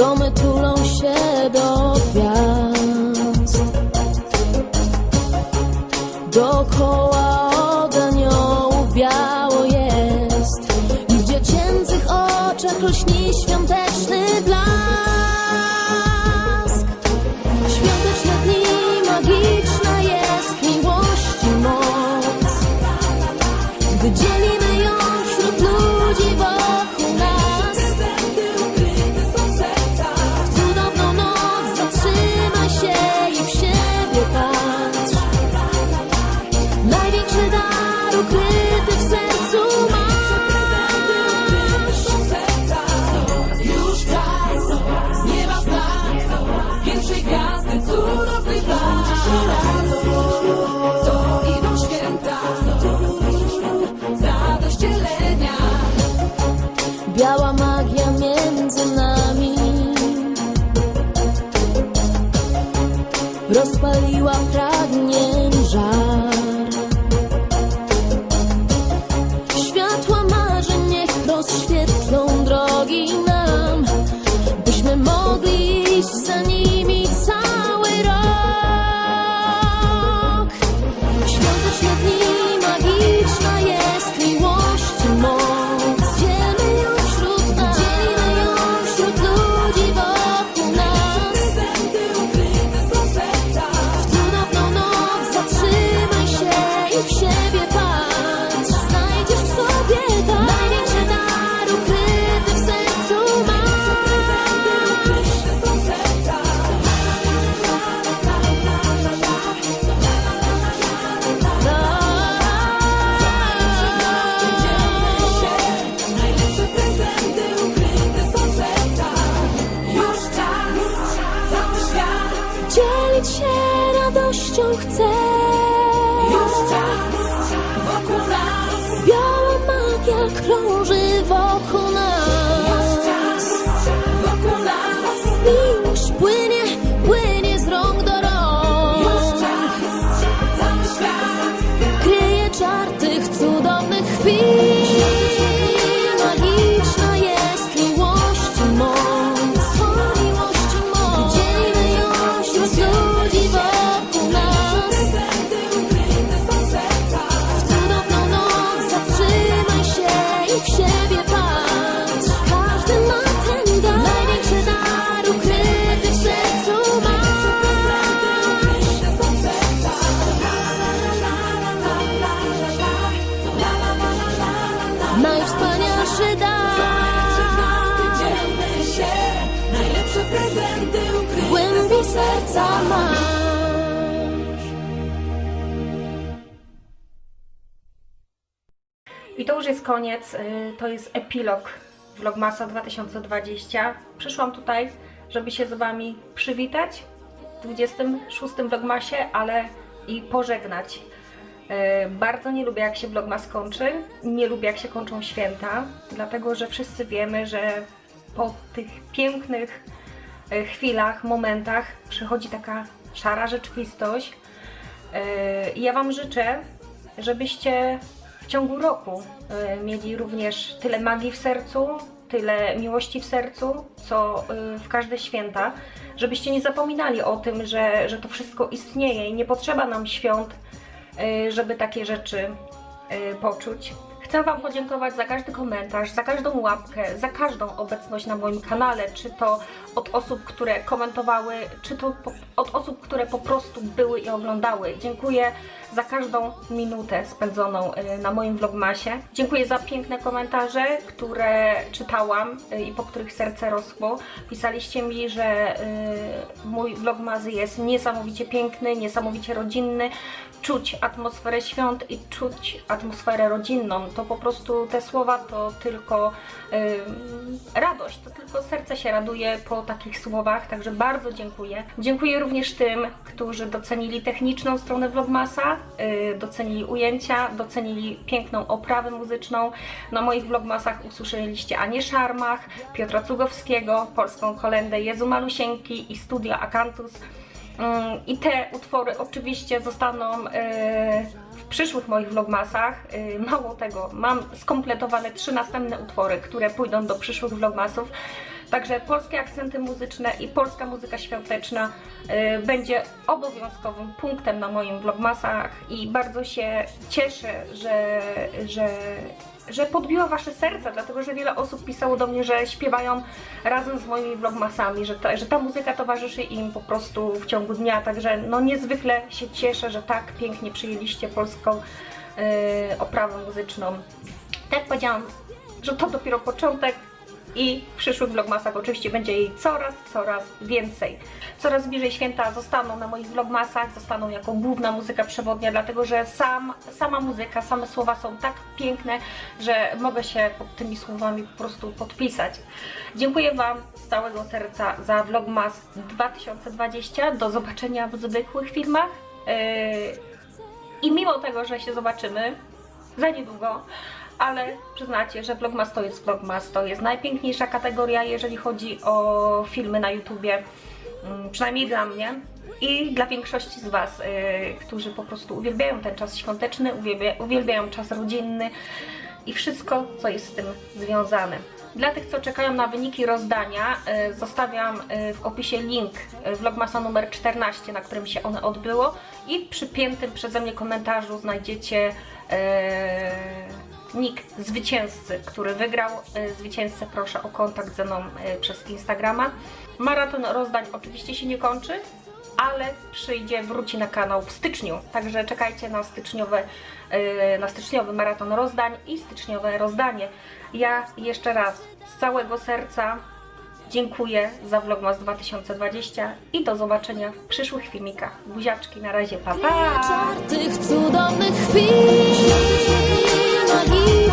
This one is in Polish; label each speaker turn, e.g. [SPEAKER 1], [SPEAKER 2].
[SPEAKER 1] Domy tulą się do gwiazd. Dookoła od aniołów biało jest i w dziecięcych oczach lśni świąteczny Thiên chcę.
[SPEAKER 2] Już czas, wokół nas.
[SPEAKER 1] Biała magia krąży wokół nas. Najwspanialszy dar.
[SPEAKER 2] Się, najlepsze prezenty ukryte
[SPEAKER 1] głębi serca masz.
[SPEAKER 3] Koniec, y, to jest epilog Vlogmasa 2020. Przyszłam tutaj, żeby się z Wami przywitać w 26 Vlogmasie, ale i pożegnać. Y, Bardzo nie lubię jak się Vlogmas kończy, nie lubię jak się kończą święta, dlatego że wszyscy wiemy, że po tych pięknych y, chwilach, momentach przychodzi taka szara rzeczywistość. Ja Wam życzę, żebyście ciągu roku y, mieli również tyle magii w sercu, tyle miłości w sercu, co y, w każde święta, żebyście nie zapominali o tym, że, że to wszystko istnieje i nie potrzeba nam świąt, y, żeby takie rzeczy poczuć. Chcę Wam podziękować za każdy komentarz, za każdą łapkę, za każdą obecność na moim kanale, czy to od osób, które komentowały, czy to od osób, które po prostu były i oglądały. Dziękuję za każdą minutę spędzoną y, na moim vlogmasie. Dziękuję za piękne komentarze, które czytałam y, i po których serce rosło. Pisaliście mi, że y, mój vlogmas jest niesamowicie piękny, niesamowicie rodzinny. Czuć atmosferę świąt i czuć atmosferę rodzinną. To po prostu te słowa to tylko radość, to tylko serce się raduje po takich słowach, także bardzo dziękuję. Dziękuję również tym, którzy docenili techniczną stronę Vlogmasa, docenili ujęcia, docenili piękną oprawę muzyczną. Na moich Vlogmasach usłyszeliście Anię Szarmach, Piotra Cugowskiego, polską kolendę Jezu Malusieńki i studia Akantus. Mm, I te utwory oczywiście zostaną e, w przyszłych moich vlogmasach. Y, Mało tego, mam skompletowane trzy następne utwory, które pójdą do przyszłych vlogmasów. Także polskie akcenty muzyczne i polska muzyka świąteczna y, będzie obowiązkowym punktem na moim vlogmasach i bardzo się cieszę, że, że, że podbiła Wasze serca, dlatego że wiele osób pisało do mnie, że śpiewają razem z moimi vlogmasami, że ta, że ta muzyka towarzyszy im po prostu w ciągu dnia, także no niezwykle się cieszę, że tak pięknie przyjęliście polską y, oprawę muzyczną. Tak jak powiedziałam, że to dopiero początek i w przyszłych vlogmasach oczywiście będzie jej coraz, coraz więcej. Coraz bliżej święta zostaną na moich vlogmasach, zostaną jako główna muzyka przewodnia, dlatego że sam, sama muzyka, same słowa są tak piękne, że mogę się pod tymi słowami po prostu podpisać. Dziękuję Wam z całego serca za vlogmas 2020. Do zobaczenia w zwykłych filmach. Yy, I mimo tego, że się zobaczymy za niedługo, ale przyznacie, że Vlogmas to jest Vlogmas, to jest najpiękniejsza kategoria, jeżeli chodzi o filmy na YouTubie, mm, przynajmniej dla mnie i dla większości z Was, y, którzy po prostu uwielbiają ten czas świąteczny, uwielbia, uwielbiają czas rodzinny i wszystko, co jest z tym związane. Dla tych, co czekają na wyniki rozdania, y, zostawiam y, w opisie link Vlogmasa numer 14, na którym się one odbyło i w przypiętym przeze mnie komentarzu znajdziecie nick zwycięzcy, który wygrał. Y, Zwycięzcę proszę o kontakt ze mną y, przez Instagrama. Maraton rozdań oczywiście się nie kończy, ale przyjdzie, wróci na kanał w styczniu. Także czekajcie na styczniowe, y, na styczniowy maraton rozdań i styczniowe rozdanie. Ja jeszcze raz z całego serca dziękuję za Vlogmas 2020 i do zobaczenia w przyszłych filmikach. Buziaczki, na razie, pa pa!
[SPEAKER 1] Cudownych chwil 一以。